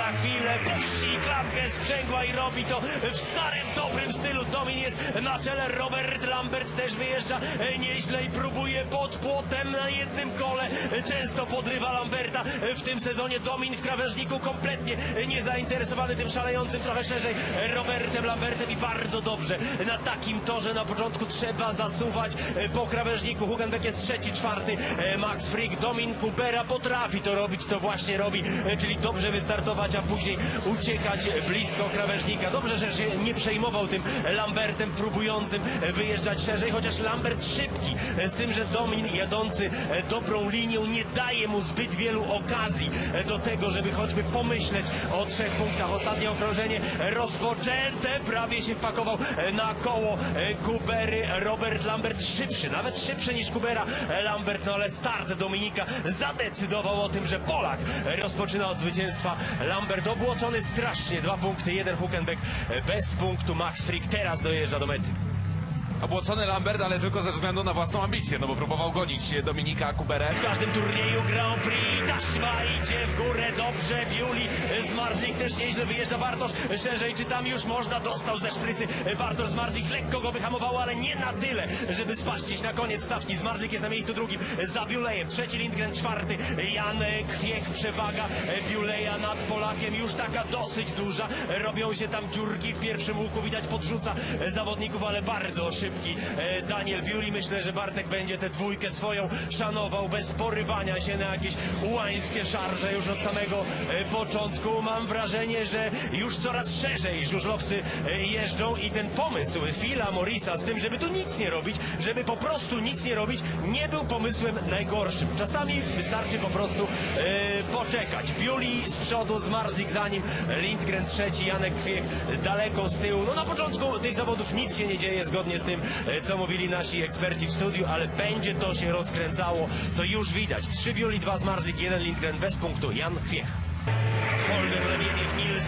za chwilę puści klamkę sprzęgła i robi to w starym, dobrym stylu. Domin jest na czele, Robert Lambert też wyjeżdża nieźle i próbuje pod płotem na jednym kole. Często podrywa Lamberta. W tym sezonie Domin w krawężniku kompletnie e, nie zainteresowany tym szalejącym trochę szerzej Robertem Lambertem i bardzo dobrze. Na takim torze na początku trzeba zasuwać po krawężniku. Hugenbeck jest trzeci, czwarty. Max Frick, Domin Kubera potrafi to robić, to właśnie robi, czyli dobrze wystartować, a później uciekać blisko krawężnika. Dobrze, że się nie przejmował tym Lambertem próbującym wyjeżdżać szerzej, chociaż Lambert szybki, z tym, że Domin jadący dobrą linią nie daje mu zbyt wielu okazji do tego, żeby choćby pomyśleć o trzech punktach. Ostatnie okrążenie rozpoczęte, prawie się wpakował na koło Kubery. Robert Lambert szybszy, nawet szybszy niż Kubera Lambert, no ale start Dominika zadecydował o tym, że Polak rozpoczyna od zwycięstwa. Lambert obłocony strasznie, dwa punkty, jeden Huckenbeck e, bez punktu. Max Frick teraz dojeżdża do mety. Obłocony Lambert, ale tylko ze względu na własną ambicję, no bo próbował gonić Dominika Kuberę. W każdym turnieju Grand Prix taśma idzie w górę dobrze. Biuli Zmarzlik też nieźle wyjeżdża Bartosz szerzej. Czy tam już można? Dostał ze szprycy. Bartosz Zmarzlik lekko go wyhamowało, ale nie na tyle, żeby gdzieś na koniec stawki. Zmarzlik jest na miejscu drugim za Biulejem. Trzeci Lindgren, czwarty Jan Kwiech. Przewaga Biuleja nad Polakiem już taka dosyć duża. Robią się tam dziurki w pierwszym łuku. Widać podrzuca zawodników, ale bardzo szybki e, Daniel Biuli. Myślę, że Bartek będzie tę dwójkę swoją szanował bez porywania się na jakieś ułańskie szarże już od samego e, początku. Mam wrażenie, że już coraz szerzej żużlowcy e, jeżdżą i ten pomysł Phila Morisa z tym, żeby tu nic nie robić, żeby po prostu nic nie robić, nie był pomysłem najgorszym. Czasami wystarczy po prostu poczekać. Biuli z przodu, Zmarzlik za nim, Lindgren trzeci, Janek Kwiek daleko z tyłu. No na początku tych zawodów nic się nie dzieje zgodnie z tym, e, co mówili nasi eksperci w studiu, ale będzie to się rozkręcało. To już widać. Trzy Biuli, dwa Zmarzlik, jeden Lindgren bez punktu. Jan Kwiech. Holder,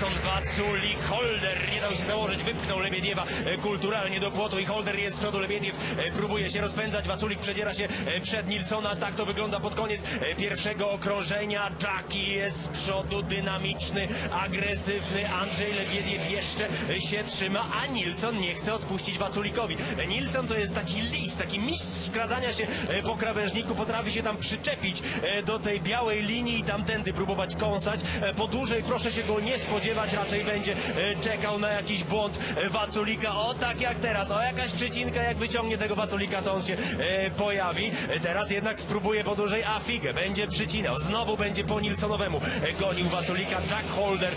Lebiediew, Nilsson, Waculik, Holder, nie dał się założyć, wypchnął Lebiediewa e, kulturalnie do płotu i Holder jest z przodu, Lebiediew e, próbuje się rozpędzać, Waculik przedziera się e, przed Nilsona, tak to wygląda pod koniec pierwszego okrążenia, Jackie jest z przodu, dynamiczny, agresywny, Andrzej Lebiediew jeszcze się trzyma, a Nilsson nie chce odpuścić Waculikowi. Nilsson to jest taki lis, taki mistrz skradania się po krawężniku, potrafi się tam przyczepić do tej białej linii i tamtędy próbować kąsać. Po dłużej proszę się go nie spodziewać, raczej będzie e, czekał na jakiś błąd e, Waculika. O tak jak teraz, o jakaś przecinka, jak wyciągnie tego Waculika, to on się e, pojawi. Teraz jednak spróbuje po dłużej, a figę, będzie przycinał. Znowu będzie po Nilsonowemu gonił Waculika. Jack Holder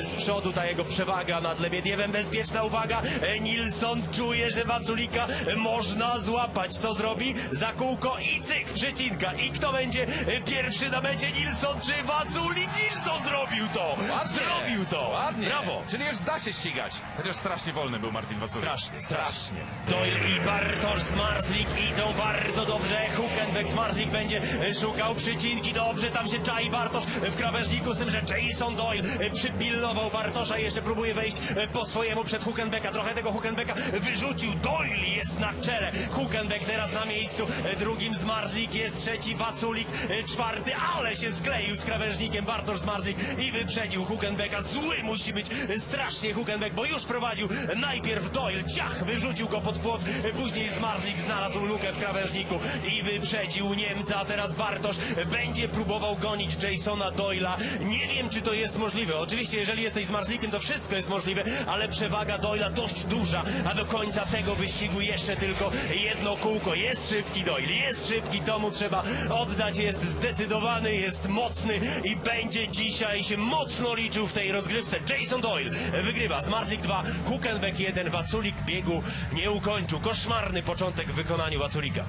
z przodu, ta jego przewaga nad Lebiediewem. Bezpieczna uwaga, Nilsson czuje, że Waculika można złapać. Co zrobi? Za kółko i cyk, przycinka. I kto będzie pierwszy na mecie? Nilsson czy Waculik? Nilsson zrobił to! Zrobił to! Ładnie. Brawo! Czyli już da się ścigać. Chociaż strasznie wolny był Martin Waculik. Strasznie, strasznie. Doyle i Bartosz z Marslik idą bardzo dobrze. Huckenbeck z Marslik będzie e, szukał przycinki. Dobrze, tam się czai Bartosz w krawężniku z tym, że Jason Doyle e, przypilnował Bartosza i jeszcze próbuje wejść e, po swojemu przed Huckenbecka. Trochę tego Huckenbecka wyrzucił. Doyle jest na czele. Huckenbeck teraz na miejscu. Drugim z Marslik jest trzeci Waculik. Czwarty, ale się skleił z krawężnikiem Bartosz z Marslik i wyprzedził Huckenbecka. Zły musi być strasznie Huckenbeck, bo już prowadził najpierw Doyle. Ciach, wyrzucił go pod płot. Później Zmarzlik znalazł lukę w krawężniku i wyprzedził Niemca. A teraz Bartosz będzie próbował gonić Jasona Doyla. Nie wiem, czy to jest możliwe. Oczywiście, jeżeli jesteś Zmarzlikiem, to wszystko jest możliwe, ale przewaga Doyla dość duża, a do końca tego wyścigu jeszcze tylko jedno kółko. Jest szybki Doyle, jest szybki, to mu trzeba oddać. Jest zdecydowany, jest mocny i będzie dzisiaj się mocno liczył w tej rozgrywce. Jason Doyle wygrywa. Zmarzlik 2, Huckenbeck 1, Waculik biegu nie ukończył. Koszmarny początek w wykonaniu Waculika.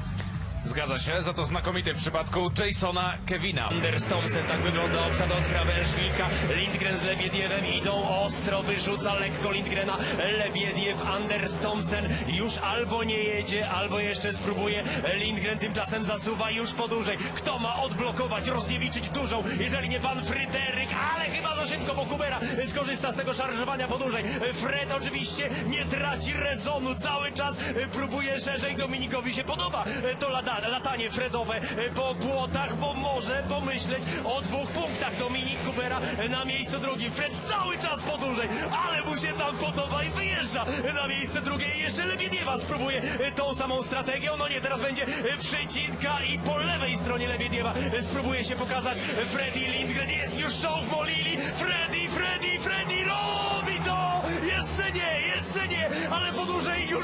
Zgadza się, za to znakomity w przypadku Jasona Kevina. Anders Thompson, tak wygląda obsada od krawężnika. Lindgren z Lebiediewem idą ostro, wyrzuca lekko Lindgrena. Lebiediew, Anders Thompson już albo nie jedzie, albo jeszcze spróbuje. Lindgren tymczasem zasuwa już po dłużej. Kto ma odblokować, rozniewiczyć dużą, jeżeli nie pan Fryderyk, ale chyba za szybko, bo Kubera skorzysta z tego szarżowania po dłużej. Fred oczywiście nie traci rezonu, cały czas próbuje szerzej, Dominikowi się podoba to lada, latanie Fredowe e, po płotach, bo może pomyśleć o dwóch punktach. Dominik Kubera e, na miejscu drugim. Fred cały czas podłużej, ale mu się tam podoba i wyjeżdża na miejsce drugie. I jeszcze Lebiediewa spróbuje e, tą samą strategią. No nie, teraz będzie e, przecinka i po lewej stronie Lebiediewa e, spróbuje się pokazać Freddy Lindgren. Jest już show w Molili. Freddy, Freddy, Freddy robi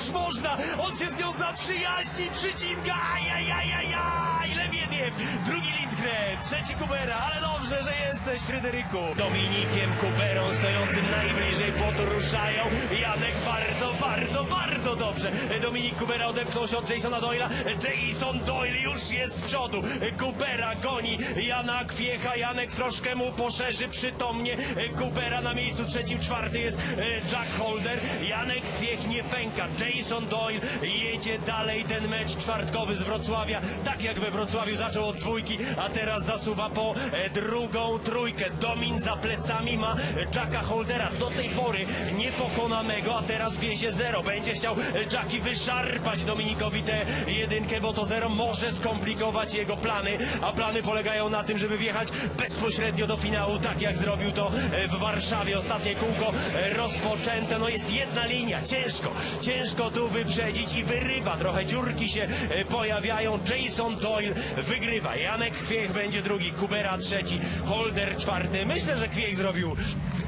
już można. On się z nią zaprzyjaźni, przycinka, ajajajajaj, Lebiediew, drugi Lindgren, trzeci Kubera, ale dobrze, że jesteś, Fryderyku. Dominikiem Kuberą stojącym najbliżej płotu ruszają. Janek bardzo, bardzo, bardzo dobrze. Dominik Kubera odepchnął się od Jasona Doyle'a. Jason Doyle już jest z przodu. Kubera goni Jana Kwiecha. Janek troszkę mu poszerzy przytomnie. Kubera na miejscu trzecim, czwarty jest e, Jack Holder. Janek Kwiech nie pęka. Jason Doyle jedzie dalej ten mecz czwartkowy z Wrocławia. Tak jak we Wrocławiu zaczął od dwójki, a teraz zasuwa po e, drugą trójkę. Domin za plecami ma Jacka Holdera. Do tej pory niepokonanego, a teraz wiezie zero. Będzie chciał e, Jacki wyszarpać Dominikowi tę jedynkę, bo to zero może skomplikować jego plany, a plany polegają na tym, żeby wjechać bezpośrednio do finału, tak jak zrobił to e, w Warszawie. Ostatnie kółko e, rozpoczęte. No jest jedna linia, ciężko, ciężko tu wyprzedzić i wyrywa. Trochę dziurki się e, pojawiają. Jason Doyle wygrywa. Janek Kwiech będzie drugi, Kubera trzeci, Holder czwarty. Myślę, że Kwiech zrobił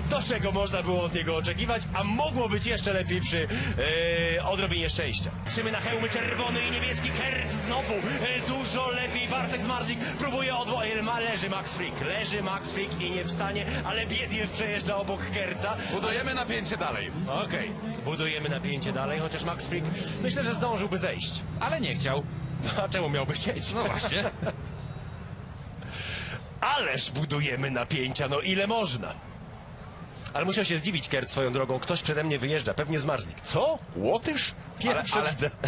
to, czego można było od niego oczekiwać, a mogło być jeszcze lepiej przy e, odrobinie szczęścia. Trzymy na hełmy czerwony i niebieski Kert znowu e, dużo lepiej. Bartek Zmarzlik próbuje odwołać. Ma leży Max Frick, leży Max Frick i nie wstanie, ale Biediew przejeżdża obok Kerca. Budujemy napięcie dalej. Okej, budujemy napięcie dalej, chociaż Max Frick myślę, że zdążyłby zejść. Ale nie chciał. No, a czemu miałby chcieć? No właśnie. Ależ budujemy napięcia, no ile można. Ale musiał się zdziwić Kert swoją drogą. Ktoś przede mnie wyjeżdża, pewnie Zmarzlik. Co? Łotysz? Pierwsze Ale- ale- widzę.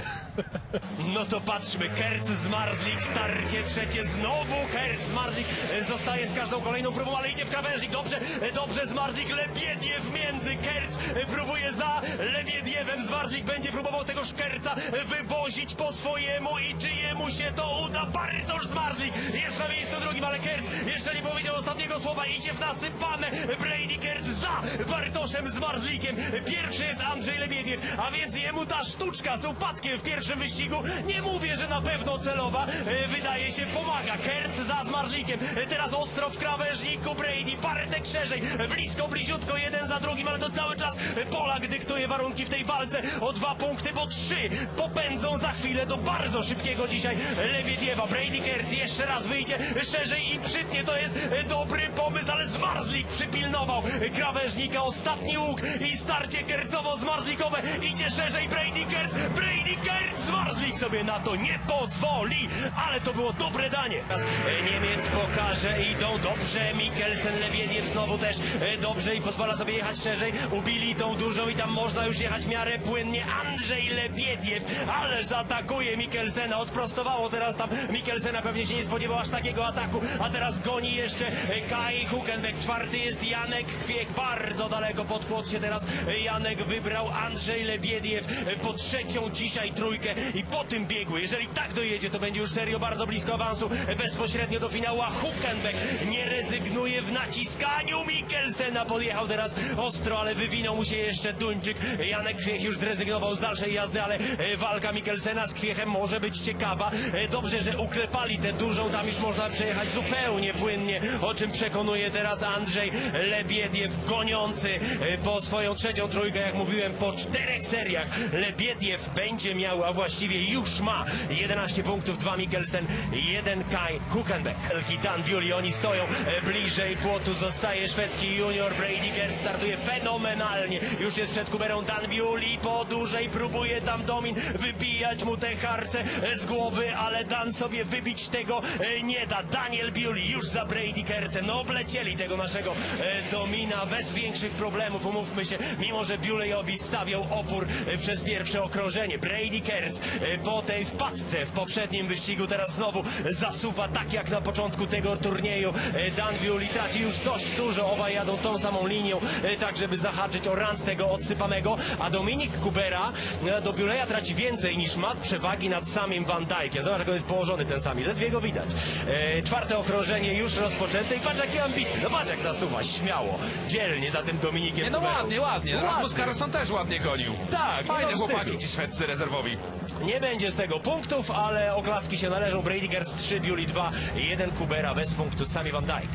No to patrzmy, Kert Zmarzlik, starcie trzecie, znowu Kert Zmarzlik e, zostaje z każdą kolejną próbą, ale idzie w krawężnik, dobrze, e, dobrze Zmarzlik, Lebiediew między, Kert e, próbuje za Lebiediewem, Zmarzlik będzie próbował tego Szkerca wywozić po swojemu i czy jemu się to uda, Bartosz Zmarzlik jest na miejscu drugim, ale Kert jeszcze nie powiedział ostatniego słowa, idzie w nasypane, Brady Kert za Bartoszem Zmarzlikiem, pierwszy jest Andrzej Lebiediew, a więc jemu ta sztuczka z upadkiem w pierwszym wyścigu, nie mówię, że na pewno celowa, e, wydaje się pomaga. Kerc za Zmarzlikiem, E, teraz ostro w krawężniku Brady, Bartek szerzej, e, blisko, bliziutko, jeden za drugim, ale to cały czas Polak dyktuje warunki w tej walce o dwa punkty, bo trzy popędzą za chwilę do bardzo szybkiego dzisiaj Lebiediewa. Brady Kerc jeszcze raz wyjdzie szerzej i przytnie, to jest dobry pomysł, ale Zmarzlik przypilnował krawężnika, ostatni łuk i starcie kercowo-zmarzlikowe, idzie szerzej Brady Kerc, Brady Kerc, Zmarzlik sobie na to nie pozwoli, ale to było dobre danie. Teraz e, Niemiec pokaże, idą dobrze, Mikkelsen, Lebiediew znowu też e, dobrze i pozwala sobie jechać szerzej, ubili tą dużą i tam można już jechać w miarę płynnie, Andrzej Lebiediew, ależ atakuje Mikkelsena, odprostowało teraz tam. Mikkelsena, pewnie się nie spodziewał aż takiego ataku, a teraz goni jeszcze e, Kai Hukenbeck, czwarty jest Janek Kwiech, bardzo daleko pod płot się teraz Janek wybrał, Andrzej Lebiediew e, po trzecią dzisiaj trójkę i po tym biegu, jeżeli tak dojedzie, to będzie już serio bardzo blisko awansu e, bezpośrednio do finału, a Hukenbeck nie rezygnuje w naciskaniu Mikkelsena, podjechał teraz ostro, ale wywinął mu się jeszcze Duńczyk, Janek Kwiech już zrezygnował z dalszej jazdy, ale e, walka Mikkelsena z Kwiechem może być ciekawa, dobrze, że uklepali tę dużą, tam już można przejechać zupełnie płynnie, o czym przekonuje teraz Andrzej Lebiediew, goniący e, po swoją trzecią trójkę, jak mówiłem, po czterech seriach Lebiediew będzie miał, a właściwie już ma 11 punktów, 2 Mikkelsen, 1 Kai Hukenbeck. Dan Biuli, oni stoją e, bliżej płotu, zostaje szwedzki junior, Brady startuje fenomenalnie, już jest przed Kuberą Dan Biuli, po dłużej próbuje tam Domin wybijać mu te harce e, z głowy, ale Dan sobie wybić tego nie da. Daniel Biuli już za Brady Kercem, no oblecieli tego tego naszego e, Domina bez większych problemów, umówmy się, mimo że Buleyowi stawiał opór e, przez pierwsze okrążenie. Brady Kearns e, po tej wpadce w poprzednim wyścigu teraz znowu zasuwa tak jak na początku tego turnieju. E, Dan Bewley traci już dość dużo, obaj jadą tą samą linią, e, tak żeby zahaczyć o rand tego odsypanego, a Dominik Kubera e, do Buleya traci więcej niż ma przewagi nad samym Van Dijkiem. Zobacz jak on jest położony ten sami, ledwie go widać. E, czwarte okrążenie już rozpoczęte i patrz jaki ambitny, no patrz jak zasuwa, śmiało, dzielnie za tym Dominikiem Nie, no ładnie, ładnie. No Rasmus ładnie. Carlson też ładnie gonił. Tak, Fajne nie chłopaki wstydu. ci szwedzcy rezerwowi. Nie będzie z tego punktów, ale oklaski się należą. Brady Gertz 3, Bewley 2, 1 Kubera bez punktu, sami Van Dijk.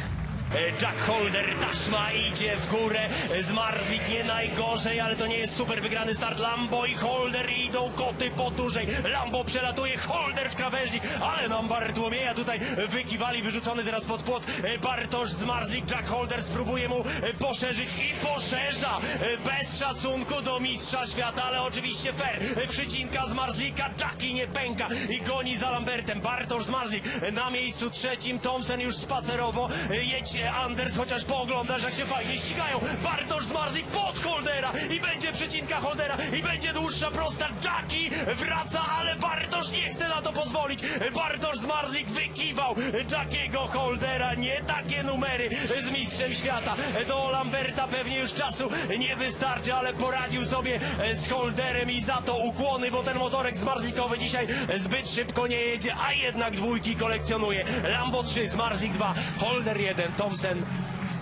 E, Jack Holder, taśma idzie w górę, E, Zmarzlik nie najgorzej, ale to nie jest super wygrany start. Lambo i Holder idą koty po dłużej. Lambo przelatuje, Holder w krawężnik, ale nam Bartłomieja tutaj wykiwali, wyrzucony teraz pod płot. E, Bartosz Zmarzlik, Jack Holder spróbuje mu poszerzyć i poszerza. Bez szacunku do mistrza świata, ale oczywiście fair. Przycinka Zmarzlika, Jackie nie pęka i goni za Lambertem. Bartosz Zmarzlik na miejscu trzecim, Thompson już spacerowo. Jedź e, Anders, chociaż pooglądasz jak się fajnie ścigają. Bartosz Zmarzlik pod Holdera i będzie przycinka Holdera i będzie dłuższa prosta. Jackie wraca, ale Bartosz nie chce na to pozwolić. Bartosz Zmarzlik wykiwał Jackiego Holdera. Nie takie numery z mistrzem świata. Do Lamberta pewnie już czasu nie wystarczy, ale poradził sobie z Holderem i za to ukłony, bo ten motorek zmarzlikowy dzisiaj zbyt szybko nie jedzie, a jednak dwójki kolekcjonuje. Lambo 3, Zmarzlik 2, Holder 1, Thompson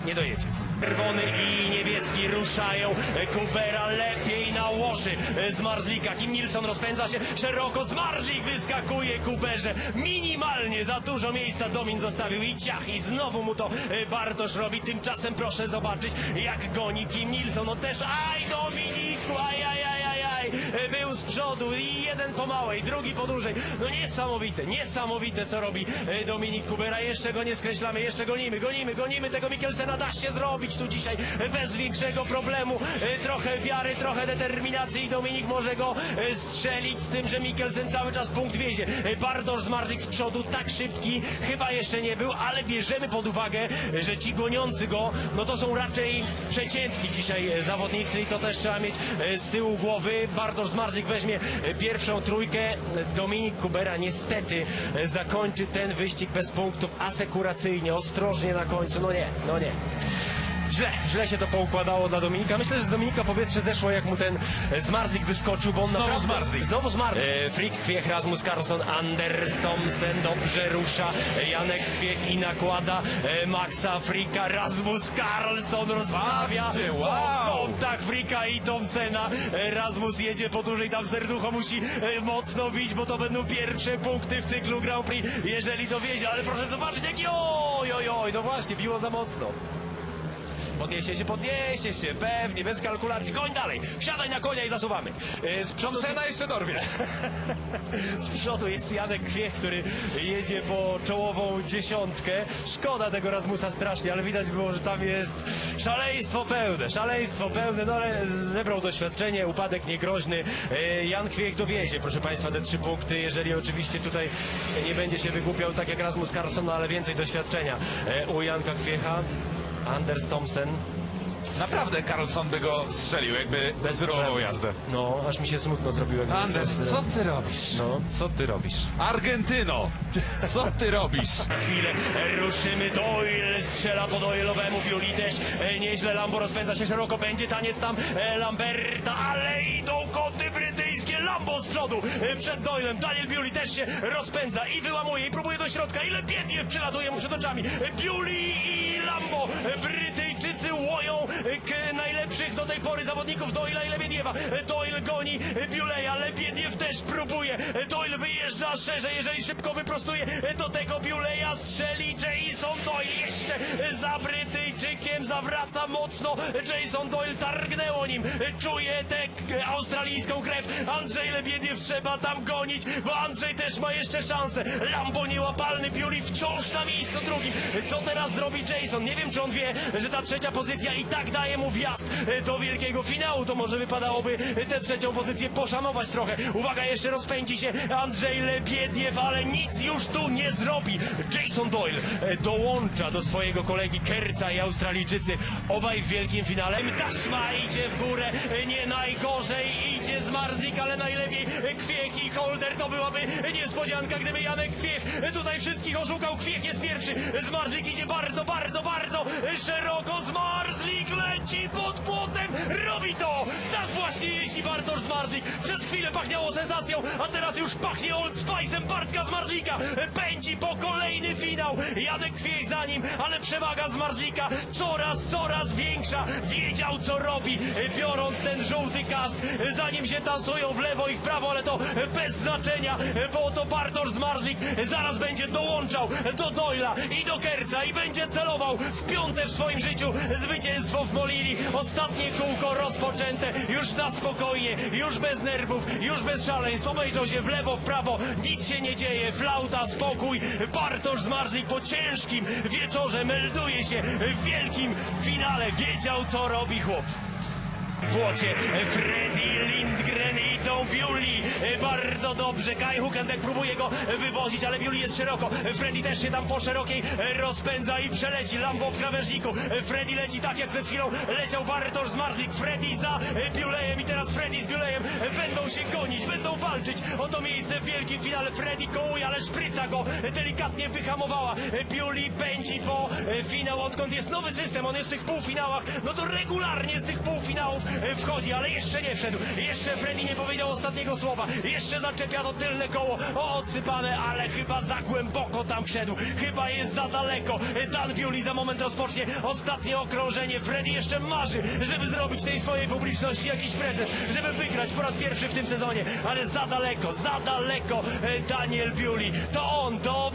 nie dojedzie. Czerwony i niebieski ruszają. Kubera lepiej nałoży Zmarzlika. Kim Nilsson rozpędza się szeroko. Zmarzlik wyskakuje Kuberze. Minimalnie za dużo miejsca Domin zostawił i ciach. I znowu mu to e, Bartosz robi. Tymczasem proszę zobaczyć jak goni Kim Nilsson. No też aj Dominiku, aj, aj, Był z przodu i jeden po małej, drugi po dłużej. No niesamowite, niesamowite co robi e, Dominik Kubera. Jeszcze go nie skreślamy, jeszcze gonimy, gonimy, gonimy tego Mikkelsena. Da się zrobić tu dzisiaj bez większego problemu. E, Trochę wiary, trochę determinacji i Dominik może go e, strzelić z tym, że Mikkelsen cały czas punkt wiezie. E, Bartosz Zmarlik z przodu, tak szybki chyba jeszcze nie był, ale bierzemy pod uwagę, że ci goniący go, no to są raczej przeciętni dzisiaj zawodnicy i to też trzeba mieć z tyłu głowy. Bartosz Zmarlik weźmie e, pierwszą trójkę. Dominik Kubera niestety e, zakończy ten wyścig bez punktów asekuracyjnie, ostrożnie na końcu. No nie, no nie. Źle, źle się to poukładało dla Dominika. Myślę, że z Dominika powietrze zeszło, jak mu ten e, Zmarzlik wyskoczył, bo on Znowu naprawdę... Zmarzlik. Znowu Zmarzlik. E, Frick, Kwiech, Rasmus Carlson, Anders Thompson dobrze rusza. E, Janek Kwiech i nakłada e, Maxa Fricka. Rasmus Carlson rozstawia Patrzcie, wow. kątach Fricka i Thompsona. E, Rasmus jedzie po dłużej, tam serducho musi e, mocno bić, bo to będą pierwsze punkty w cyklu Grand Prix, jeżeli to wiezie. Ale proszę zobaczyć, jaki oj, oj, oj, no właśnie, biło za mocno. Podniesie się, podniesie się, pewnie, bez kalkulacji. Goń dalej, wsiadaj na konia i zasuwamy. E, Z przodu, Sena jeszcze dorwiesz. z przodu jest Janek Kwiech, który jedzie po czołową dziesiątkę. Szkoda tego Rasmusa strasznie, ale widać było, że tam jest szaleństwo pełne, szaleństwo pełne, no ale zebrał doświadczenie, upadek niegroźny. E, Jan Kwiech dowiezie, proszę Państwa, te trzy punkty, jeżeli oczywiście tutaj nie będzie się wygłupiał tak jak Rasmus Carlson, no ale więcej doświadczenia e, u Janka Kwiecha. Anders Thompson. Naprawdę Carlson by go strzelił, jakby bezwyrował jazdę. No, aż mi się smutno zrobiło. jak Anders, zobaczyłem co ty robisz? No. Co ty robisz? Argentyno, co ty robisz? Na chwilę e, ruszymy. Doyle strzela po Doyle'owemu. Fiuli też e, nieźle. Lambo rozpędza się szeroko. Będzie taniec tam e, Lamberta, ale idą koty brytyjskie. Lambo z przodu e, przed Doylem. Daniel Bewley też się rozpędza i wyłamuje i próbuje do środka. Ile biednie przelatuje mu przed oczami. E, Bewley i Lambo. Łoją e, najlepszych do tej pory zawodników Doyle'a i Lebiediewa. E, Doyle goni e, Bewleya. Lebiediew też próbuje. Doyle wyjeżdża szerzej. Jeżeli szybko wyprostuje do tego Bewleya, strzeli Jason Doyle jeszcze za Brytyjczykiem. Zawraca mocno. Jason Doyle targnęło nim. Czuje tę australijską krew. Andrzej Lebiediew trzeba tam gonić, bo Andrzej też ma jeszcze szansę. Lambo niełapalny. Bewley wciąż na miejscu drugim. Co teraz zrobi Jason? Nie wiem, czy on wie, że ta trzecia pozycja i tak daje mu wjazd e, do wielkiego finału, to może wypadałoby tę trzecią pozycję poszanować trochę. Uwaga, jeszcze rozpędzi się Andrzej Lebiediew, ale nic już tu nie zrobi. Jason Doyle e, dołącza do swojego kolegi Kerca i Australijczycy. Obaj w wielkim finale. Taśma idzie w górę, e, nie najgorzej idzie Zmarzlik, ale najlepiej Kwiek i Holder. To byłaby niespodzianka, gdyby Janek Kwiek e, tutaj wszystkich oszukał. Kwiek jest pierwszy, Zmarzlik idzie bardzo, bardzo, bardzo szeroko. Zmarzlik leci pod płotem, robi to! Tak właśnie jeśli Bartosz Zmarzlik. Przez chwilę pachniało sensacją, a teraz już pachnie Old Spice'em Bartka Zmarzlika. Pędzi po kolejny finał. Janek Kwiek za nim, ale przewaga Zmarzlika coraz, coraz większa. Wiedział co robi, biorąc ten żółty kask. Zanim się tansują w lewo i w prawo, ale to bez znaczenia, bo to Bartosz Zmarzlik zaraz będzie dołączał do Doyla i do Kerca i będzie celował w piąte w swoim życiu zwycięstwo w Molili. Ostatnie kółko rozpoczęte już na spokojnie, już bez nerwów, już bez szaleństw. Obejrzał się w lewo, w prawo, nic się nie dzieje, flauta, spokój. Bartosz Zmarzlik po ciężkim wieczorze melduje się w wielkim finale. Wiedział co robi chłop. W płocie Freddy Lindgren Biuli. Bardzo dobrze. Kai Hukendek próbuje go wywozić, ale Biuli jest szeroko. Freddy też się tam po szerokiej rozpędza i przeleci. Lambo w krawężniku. Freddy leci tak jak przed chwilą leciał Bartosz Zmarzlik. Freddy za Biulejem będą się gonić, będą walczyć o to miejsce w wielkim finale. Freddy kołuje, ale szpryca go delikatnie wyhamowała. Biuli pędzi po finał, odkąd jest nowy system. On jest w tych półfinałach. No to regularnie z tych półfinałów wchodzi, ale jeszcze nie wszedł. Jeszcze Freddy nie powiedział ostatniego słowa. Jeszcze zaczepia to tylne koło. O, odsypane, ale chyba za głęboko tam wszedł. Chyba jest za daleko. Dan Biuli za moment rozpocznie ostatnie okrążenie. Freddy jeszcze marzy, żeby zrobić tej swojej publiczności jakiś prezent, żeby wygrać po raz pierwszy w tym sezonie, ale za daleko, za daleko e, Daniel Biuli. To on, to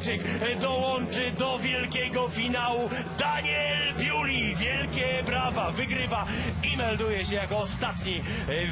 Brytyjczyk, dołączy do wielkiego finału. Daniel Biuli, wielkie brawa, wygrywa i melduje się jako ostatni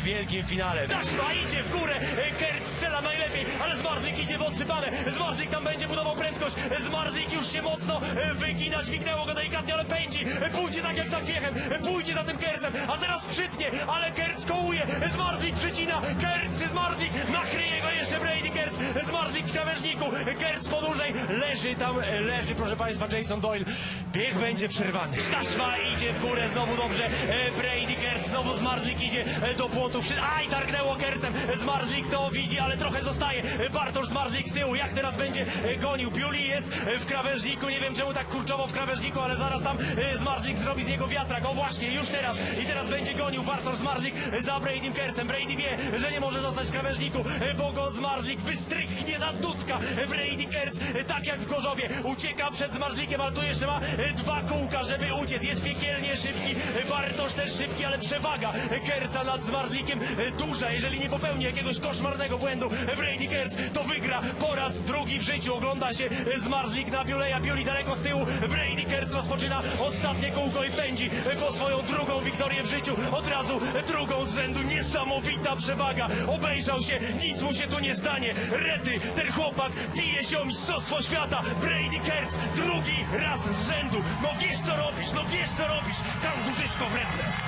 w wielkim finale. Taśma idzie w górę, Kert strzela najlepiej, ale Zmarzlik idzie w odsypane. Zmarzlik tam będzie budował prędkość. Zmarzlik już się mocno wygina, dźwignęło go delikatnie, ale pędzi. Pójdzie tak jak za Kwiechem, e, pójdzie za tym Kercem, a teraz przytnie, ale Kerc kołuje. Zmarzlik przycina, Kerc czy Zmarzlik, nakryje go jeszcze Brady Kerc. Zmarzlik w krawężniku, Kerc podłużej, leży tam, leży proszę Państwa Jason Doyle. Bieg będzie przerwany. Taśma idzie w górę, znowu dobrze. E, Brady Kerc, znowu Zmarzlik idzie e, do płotu. Aj, targnęło Kercem. Zmarzlik to widzi, ale trochę zostaje. E, Bartosz Zmarzlik z tyłu. Jak teraz będzie gonił? Biuli jest w krawężniku. Nie wiem czemu tak kurczowo w krawężniku, ale zaraz tam Zmarzlik zrobi z niego wiatrak. O właśnie, już teraz. I teraz będzie gonił Bartosz Zmarzlik za Bradym Kercem. Brady wie, że nie może zostać w krawężniku, bo go Zmarzlik wystrychnie na dudka. Brady e, tak jak w Gorzowie, ucieka przed Zmarzlikiem, ale tu jeszcze ma e, dwa kółka, żeby uciec. Jest piekielnie szybki. E, Bartosz też szybki, ale przewaga e, Kerca nad Zmarzlikiem e, duża. Jeżeli nie popełni jakiegoś koszmarnego błędu, e, Brady Kerc to wygra po raz drugi w życiu. Ogląda się e, Zmarzlik na Biuleja, Biuli daleko z tyłu. Brady Kerc rozpoczyna ostatnie kółko i pędzi e, po swoją drugą wiktorię w życiu. Od razu e, drugą z rzędu. Niesamowita przewaga. Obejrzał się, nic mu się tu nie stanie. Rety, ten chłopak bije się o mistrzostwo świata. Brady Kerc drugi raz z rzędu. No wiesz co robisz, no wiesz co robisz. Kangurzysko wredne.